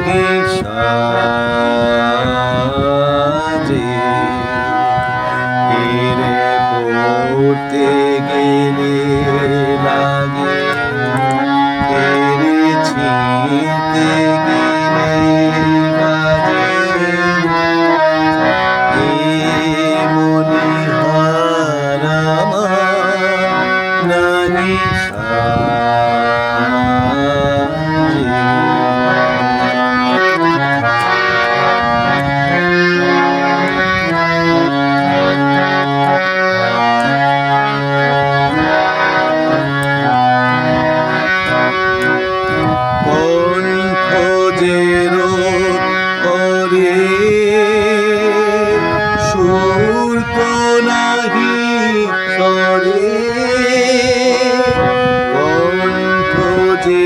লাগে সাজে হেরে পড়তে গেলে লাগে হেরে ছিঁড়তে গেলে Nani Shah নাহি সরে। কণ্ঠ যে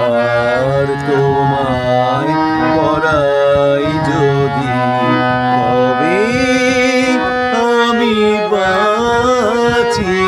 আর তোমায় পড়াই যদি কবে আমি বাঁচি?